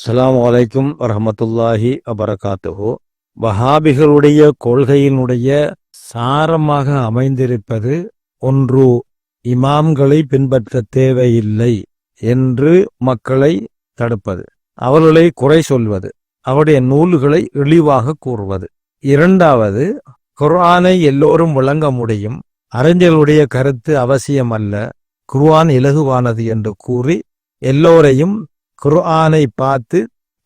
அஸ்ஸலாமு அலைக்கும் வரஹமத்துல்லாஹி வஹாபிகளுடைய கொள்கையினுடைய சாரமாக அமைந்திருப்பது ஒன்று இமாம்களை பின்பற்ற தேவையில்லை என்று மக்களை தடுப்பது. அவர்களை குறை சொல்வது அவருடைய நூல்களை இழிவாக கூறுவது. இரண்டாவது குர்ஆனை எல்லோரும் விளங்க முடியும். அறிஞர்களுடைய கருத்து அவசியம் அல்ல குர்ஆன் இலகுவானது என்று கூறி எல்லோரையும் குர்ஆனை பார்த்து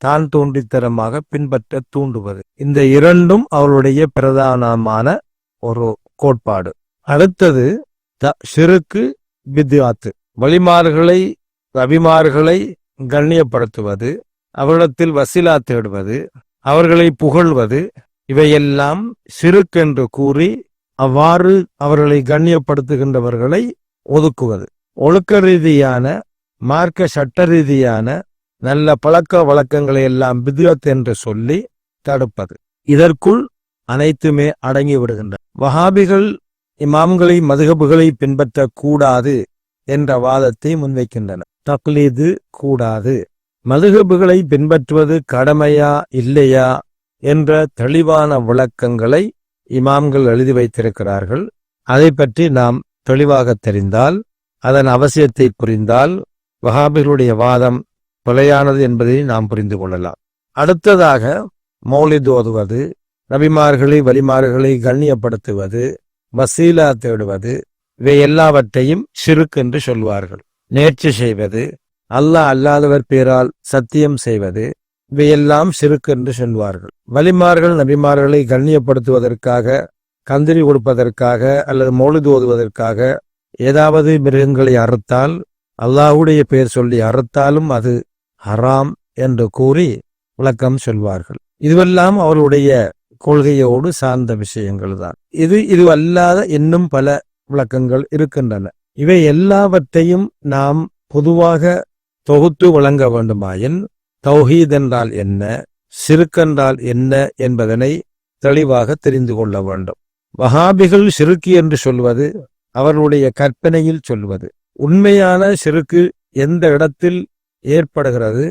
தான் தோன்றித்தரமாக பின்பற்ற தூண்டுவது. இந்த இரண்டும் அவருடைய பிரதானமான ஒரு கோட்பாடு. அடுத்தது த ஷிருக்கு பித்யாத்து வழிமார்களை ரவிமார்களை கண்ணியப்படுத்துவது அவரிடத்தில் வசிலா தேடுவது அவர்களை புகழ்வது இவையெல்லாம் சிறுக்கென்று கூறி அவ்வாறு அவர்களை கண்ணியப்படுத்துகின்றவர்களை ஒதுக்குவது. ஒழுக்க ரீதியான மார்க்க சட்ட ரீதியான நல்ல பழக்க வழக்கங்களை எல்லாம் பிதுவத் என்று சொல்லி தடுப்பது. இதற்குள் அனைத்துமே அடங்கி விடுகின்றன. வஹாபிகள் இமாம்களை மதுகபுகளை பின்பற்றக்கூடாது என்ற வாதத்தை முன்வைக்கின்றன தக்லீது கூடாது. மதுகபுகளை பின்பற்றுவது கடமையா இல்லையா என்ற தெளிவான விளக்கங்களை இமாம்கள் எழுதி வைத்திருக்கிறார்கள். அதை பற்றி நாம் தெளிவாக தெரிந்தால் அதன் அவசியத்தை புரிந்தால் வஹாபிகளுடைய வாதம் பிழையானது என்பதை நாம் புரிந்து கொள்ளலாம். அடுத்ததாக மௌலித் ஓதுவது நபிமார்களை வலிமார்களை கண்ணியப்படுத்துவது வசீலா தேடுவது இவை எல்லாவற்றையும் சிறுக்கு என்று சொல்வார்கள். நேர்ச்சி செய்வது அல்லாஹ் அல்லாதவர் பேரால் சத்தியம் செய்வது இவையெல்லாம் சிறுக்கு என்று சொல்வார்கள். வலிமார்கள் நபிமார்களை கண்ணியப்படுத்துவதற்காக கந்திரி கொடுப்பதற்காக அல்லது மௌலிது ஓதுவதற்காக ஏதாவது மிருகங்களை அறுத்தால் அல்லாஹுடைய பெயர் சொல்லி அறுத்தாலும் அது ஹராம் என்று கூறி விளக்கம் சொல்வார்கள். இதுவெல்லாம் அவருடைய கொள்கையோடு சார்ந்த விஷயங்கள் தான் இது இது அல்லாத இன்னும் பல விளக்கங்கள் இருக்கின்றன. இவை எல்லாவற்றையும் நாம் பொதுவாக தொகுத்து வழங்க வேண்டுமாயின் தௌஹீத் என்றால் என்ன சிறுக்கென்றால் என்ன என்பதனை தெளிவாக தெரிந்து கொள்ள வேண்டும். வஹாபிகள் சிறுக்கு என்று சொல்வது அவர்களுடைய கற்பனையில் சொல்வது. உண்மையான சிறுக்கு எந்த இடத்தில் ஏற்படுகிறது?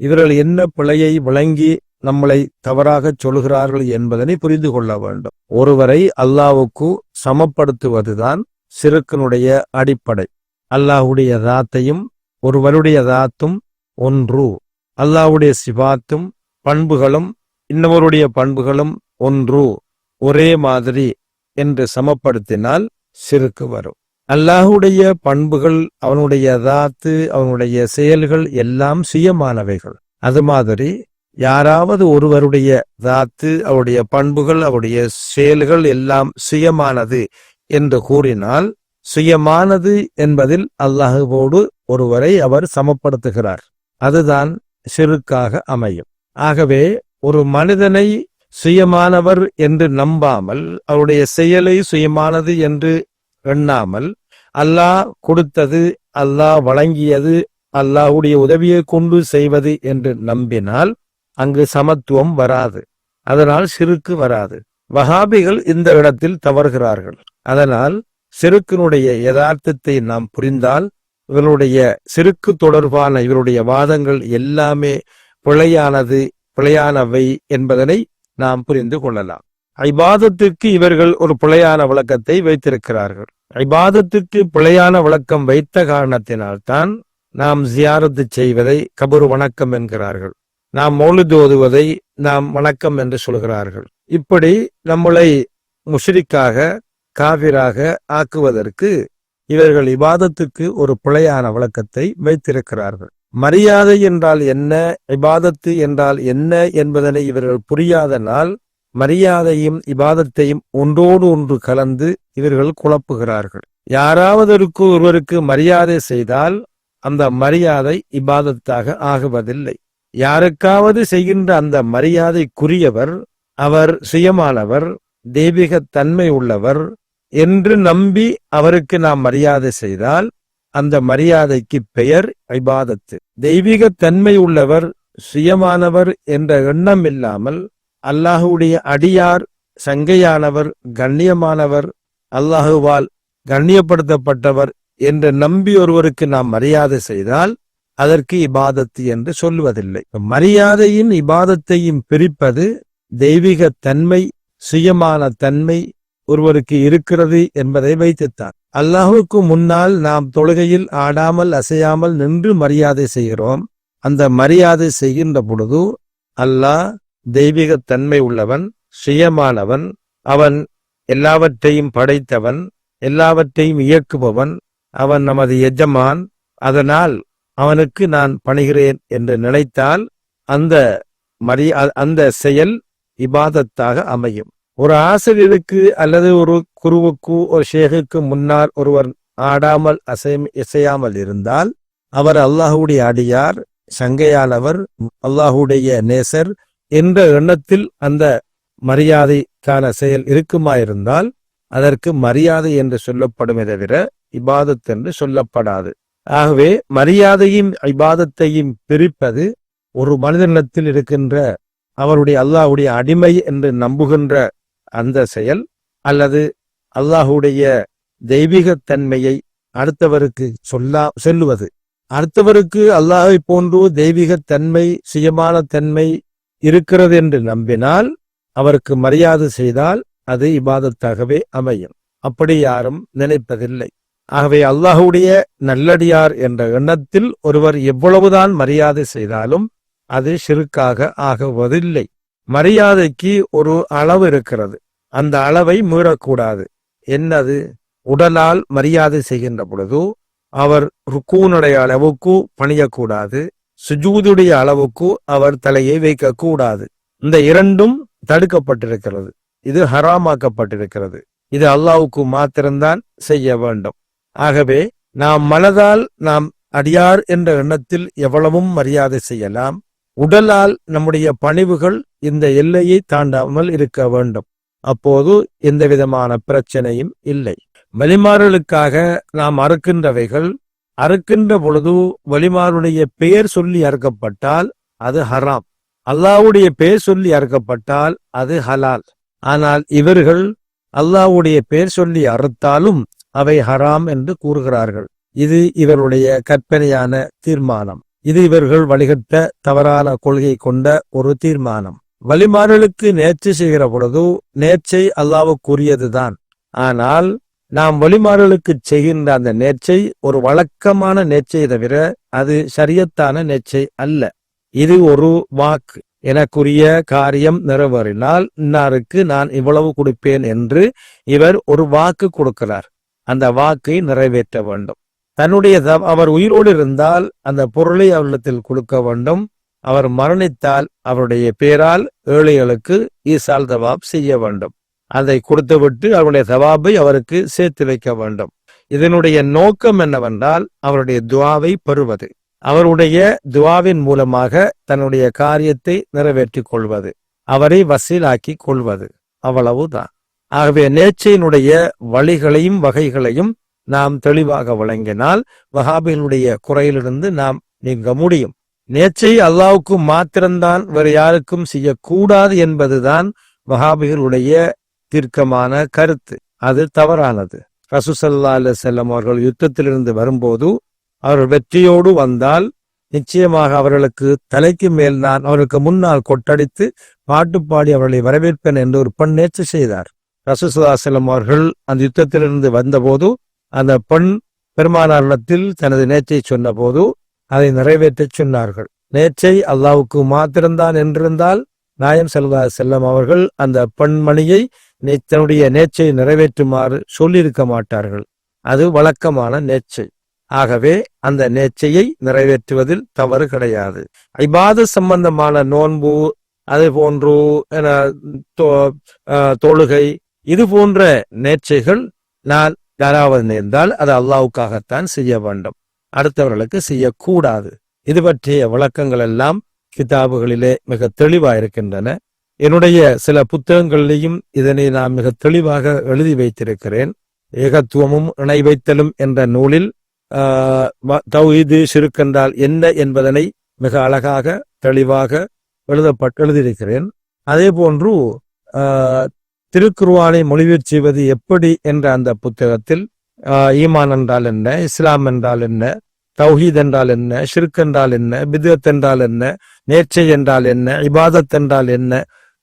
இவர்கள் என்ன பிழையை விளங்கி நம்மளை தவறாக சொல்கிறார்கள் என்பதனை புரிந்து கொள்ள வேண்டும். ஒருவரை அல்லாவுக்கு சமப்படுத்துவதுதான் சிறுக்கனுடைய அடிப்படை. அல்லாஹுடைய தாத்தையும் ஒருவருடைய தாத்தும் ஒன்று. அல்லாஹுடைய சிவாத்தும் பண்புகளும் இன்னொருடைய பண்புகளும் ஒன்று. ஒரே மாதிரி என்று சமப்படுத்தினால் சிறுக்கு வரும். அல்லாஹுடைய பண்புகள் அவனுடைய தாத்து அவனுடைய செயல்கள் எல்லாம் சுயமானவைகள். அது மாதிரி யாராவது ஒருவருடைய தாத்து அவருடைய பண்புகள் அவருடைய செயல்கள் எல்லாம் சுயமானது என்று கூறினால் சுயமானது என்பதில் அல்லாஹுவோடு ஒருவரை அவர் சமப்படுத்துகிறார். அதுதான் சிறுக்காக அமையும். ஆகவே ஒரு மனிதனை சுயமானவர் என்று நம்பாமல் அவருடைய செயலை சுயமானது என்று எண்ணாமல் அல்லாஹ் கொடுத்தது அல்லாஹ் வழங்கியது அல்லாஹுடைய உதவியை கொண்டு செய்வது என்று நம்பினால் அங்கு சமத்துவம் வராது. அதனால் சிறுக்கு வராது. வகாபிகள் இந்த இடத்தில் தவறுகிறார்கள். அதனால் சிறுக்கினுடைய யதார்த்தத்தை நாம் புரிந்தால் இவருடைய சிறுக்கு தொடர்பான இவருடைய வாதங்கள் எல்லாமே பிழையானது பிழையானவை என்பதனை நாம் புரிந்து கொள்ளலாம். ஐபாதத்திற்கு இவர்கள் ஒரு பிழையான விளக்கத்தை வைத்திருக்கிறார்கள். இபாதத்திற்கு பிழையான விளக்கம் வைத்த காரணத்தினால்தான் நாம் ஜியாரத்து செய்வதை கபூர் வணக்கம் என்கிறார்கள். நாம் மௌலிது ஓதுவதை நாம் வணக்கம் என்று சொல்கிறார்கள். இப்படி நம்மளை முஷ்ரிக்காக காவிராக ஆக்குவதற்கு இவர்கள் இபாதத்துக்கு ஒரு பிழையான விளக்கத்தை வைத்திருக்கிறார்கள். மரியாதை என்றால் என்ன? இபாதத்து என்றால் என்ன என்பதனை இவர்கள் புரியாதனால் மரியாதையும் இபாதத்தையும் ஒன்றோடு ஒன்று கலந்து இவர்கள் குழப்புகிறார்கள். யாராவதற்கு ஒருவருக்கு மரியாதை செய்தால் அந்த மரியாதை இபாதத்தாக ஆகுவதில்லை. யாருக்காவது செய்கின்ற அந்த மரியாதைக்குரியவர் அவர் சுயமானவர் தெய்வீக தன்மை உள்ளவர் என்று நம்பி அவருக்கு நாம் மரியாதை செய்தால் அந்த மரியாதைக்கு பெயர் ஐபாதத்து தெய்வீக தன்மை உள்ளவர் சுயமானவர் என்ற எண்ணம் இல்லாமல் அல்லாஹுடைய அடியார் சங்கையானவர் கண்ணியமானவர் அல்லாஹுவால் கண்ணியப்படுத்தப்பட்டவர் என்று நம்பி ஒருவருக்கு நாம் மரியாதை செய்தால் அதற்கு இபாதத்து என்று சொல்லுவதில்லை. மரியாதையின் இபாதத்தையும் பிரிப்பது தெய்வீக தன்மை சுயமான தன்மை ஒருவருக்கு இருக்கிறது என்பதை வைத்துத்தான். அல்லாஹுக்கு முன்னால் நாம் தொழுகையில் ஆடாமல் அசையாமல் நின்று மரியாதை செய்கிறோம். அந்த மரியாதை செய்கின்ற பொழுது அல்லாஹ் தெய்வீகத்தன்மை உள்ளவன் சுயமானவன் அவன் எல்லாவற்றையும் படைத்தவன் எல்லாவற்றையும் இயக்குபவன் அவன் நமது எஜமான் அதனால் அவனுக்கு நான் பணிகிறேன் என்று நினைத்தால் அந்த மரியா அந்த செயல் இபாதத்தாக அமையும். ஒரு ஆசிரியருக்கு அல்லது ஒரு குருவுக்கு ஒரு ஷேகுக்கு முன்னால் ஒருவர் ஆடாமல் அசை இசையாமல் இருந்தால் அவர் அல்லாஹுடைய அடியார் சங்கையானவர் அல்லாஹுடைய நேசர் என்ற எண்ணத்தில் அந்த மரியாதைக்கான செயல் இருக்குமாயிருந்தால் அதற்கு மரியாதை என்று சொல்லப்படுமே தவிர இபாதத் என்று சொல்லப்படாது. ஆகவே மரியாதையும் இபாதத்தையும் பிரிப்பது ஒரு மனிதனிடத்தில் இருக்கின்ற அவருடைய அல்லாஹுடைய அடிமை என்று நம்புகின்ற அந்த செயல் அல்லது அல்லாஹுடைய தெய்வீகத் தன்மையை அடுத்தவருக்கு சொல்லா செல்லுவது. அடுத்தவருக்கு அல்லாஹை போன்று தெய்வீகத் தன்மை சுயமான தன்மை இருக்கிறது என்று நம்பினால் அவருக்கு மரியாதை செய்தால் அது இபாதத்தாகவே அமையும். அப்படி யாரும் நினைப்பதில்லை. ஆகவே அல்லாஹுடைய நல்லடியார் என்ற எண்ணத்தில் ஒருவர் எவ்வளவுதான் மரியாதை செய்தாலும் அது சிறுக்காக ஆகுவதில்லை. மரியாதைக்கு ஒரு அளவு இருக்கிறது. அந்த அளவை மீறக்கூடாது. என்னது? உடலால் மரியாதை செய்கின்ற பொழுது அவர் ருக்கூனுடைய அளவுக்கு பணியக்கூடாது. சுஜூதுடைய அளவுக்கு அவர் தலையை வைக்கக்கூடாது. இந்த இரண்டும் தடுக்கப்பட்டிருக்கிறது. இது ஹராமாக்கப்பட்டிருக்கிறது. இது அல்லாவுக்கு மாத்திரம்தான் செய்ய வேண்டும். ஆகவே நாம் மனதால் நாம் அடியார் என்ற எண்ணத்தில் எவ்வளவும் மரியாதை செய்யலாம். உடலால் நம்முடைய பணிவுகள் இந்த எல்லையை தாண்டாமல் இருக்க வேண்டும். அப்போது எந்த விதமான பிரச்சனையும் இல்லை. வழிமாறலுக்காக நாம் அறுக்கின்றவைகள் அறுக்கின்ற பொழுது வலிமாருடைய பெயர் சொல்லி அறுக்கப்பட்டால் அது ஹராம். அல்லாவுடைய பெயர் சொல்லி அறுக்கப்பட்டால் அது ஹலால். ஆனால் இவர்கள் அல்லாவுடைய பெயர் சொல்லி அறுத்தாலும் அவை ஹராம் என்று கூறுகிறார்கள். இது இவருடைய கற்பனையான தீர்மானம். இது இவர்கள் வழிகட்ட தவறான கொள்கை கொண்ட ஒரு தீர்மானம். வழிமாறலுக்கு நேர்ச்சி செய்கிற பொழுது நேர்ச்சை அல்லாவுக்குரியதுதான் ஆனால் நாம் வழிமாறலுக்கு செய்கின்ற அந்த நேர்ச்சை ஒரு வழக்கமான நேர்ச்சை தவிர அது சரியத்தான நேர்ச்சை அல்ல. இது ஒரு வாக்கு. எனக்குரிய காரியம் நிறைவேறினால் இன்னாருக்கு நான் இவ்வளவு கொடுப்பேன் என்று இவர் ஒரு வாக்கு கொடுக்கிறார். அந்த வாக்கை நிறைவேற்ற வேண்டும். தன்னுடைய அவர் உயிரோடு இருந்தால் அந்த பொருளை அவரிடத்தில் கொடுக்க வேண்டும். அவர் மரணித்தால் அவருடைய பேரால் ஏழைகளுக்கு ஈசால் தவாப் செய்ய வேண்டும். அதை கொடுத்துவிட்டு அவருடைய சவாபை அவருக்கு சேர்த்து வைக்க வேண்டும். இதனுடைய நோக்கம் என்னவென்றால் அவருடைய துவாவை பெறுவது. அவருடைய துவாவின் மூலமாக தன்னுடைய காரியத்தை நிறைவேற்றிக் கொள்வது. அவரை வசீலாக்கி கொள்வது. அவ்வளவுதான். ஆகவே நேச்சையினுடைய வழிகளையும் வகைகளையும் நாம் தெளிவாக வழங்கினால் வஹாபியினுடைய குறையிலிருந்து நாம் நீங்க முடியும். நேச்சை அல்லாவுக்கு மாத்திரம்தான் வேறு யாருக்கும் செய்யக்கூடாது என்பதுதான் வஹாபிகளுடைய தீர்க்கமான கருத்து. அது தவறானது. ரசூசல்லா அல்ல செல்லம் அவர்கள் யுத்தத்திலிருந்து வரும்போது அவர்கள் வெற்றியோடு வந்தால் நிச்சயமாக அவர்களுக்கு தலைக்கு மேல் நான் அவருக்கு முன்னால் கொட்டடித்து பாட்டு பாடி அவர்களை வரவேற்பேன் என்று ஒரு பெண் நேற்று செய்தார். ரசூசல்லா செல்லம் அவர்கள் அந்த யுத்தத்திலிருந்து வந்தபோது அந்த பெண் பெருமானாரிடத்தில் தனது நேற்றை சொன்னபோது அதை நிறைவேற்றச் சொன்னார்கள். நேற்றை அல்லாவுக்கு மாத்திரம்தான் என்றிருந்தால் நாயம் செல்வா செல்லம் அவர்கள் அந்த பெண்மணியை தன்னுடைய நேச்சையை நிறைவேற்றுமாறு சொல்லியிருக்க மாட்டார்கள். அது வழக்கமான நேச்சை ஆகவே அந்த நேச்சையை நிறைவேற்றுவதில் தவறு கிடையாது. ஐபாத சம்பந்தமான நோன்பு அது போன்று என, தோ- தொழுகை இது போன்ற நேச்சைகள் நான் யாராவது நேர்ந்தால் அது அல்லாவுக்காகத்தான் செய்ய வேண்டும். அடுத்தவர்களுக்கு செய்யக்கூடாது. இது பற்றிய விளக்கங்கள் எல்லாம் கிதாபுகளிலே மிக தெளிவாக இருக்கின்றன என்னுடைய சில புத்தகங்களிலேயும் இதனை நான் மிக தெளிவாக எழுதி வைத்திருக்கிறேன். ஏகத்துவமும் இணை வைத்தலும் என்ற நூலில் ஆஹ், தௌஹீது சிறுக்கென்றால் என்ன என்பதனை மிக அழகாக தெளிவாக எழுதப்பட்டு எழுதியிருக்கிறேன். அதே போன்று ஆஹ், திருக்குர்ஆனை செய்வது எப்படி என்ற அந்த புத்தகத்தில் ஆஹ், ஈமான் என்றால் என்ன இஸ்லாம் என்றால் என்ன தௌஹீத் என்றால் என்ன ஷிர்க் என்றால் என்ன பிதத் என்றால் என்ன நேர்ச்சை என்றால் என்ன இபாதத் என்றால் என்ன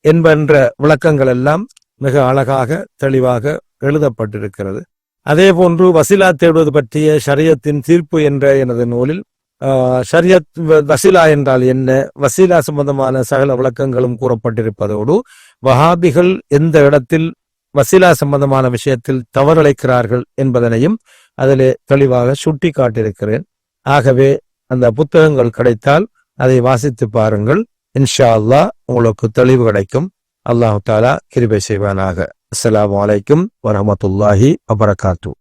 என்பன்ற விளக்கங்கள் எல்லாம் மிக அழகாக தெளிவாக எழுதப்பட்டிருக்கிறது. அதே போன்று வசிலா தேடுவது பற்றிய ஷரியத்தின் தீர்ப்பு என்ற எனது நூலில் ஷரியத் வ- வசிலா என்றால் என்ன? வசீலா சம்பந்தமான சகல விளக்கங்களும் கூறப்பட்டிருப்பதோடு வஹாபிகள் எந்த இடத்தில் வசீலா சம்பந்தமான விஷயத்தில் தவறிழைக்கிறார்கள் என்பதனையும் அதிலே தெளிவாக சுட்டி காட்டியிருக்கிறேன் ஆகவே அந்த புத்தகங்கள் கிடைத்தால் அதை வாசித்து பாருங்கள். இன்ஷா அல்லா உங்களுக்கு தெளிவு கிடைக்கும். அல்லாஹு தாலா கிருபை செய்வானாக. அஸ்லாம் அலைக்கும் வரமத்துல்லாஹி வபரகாத்து.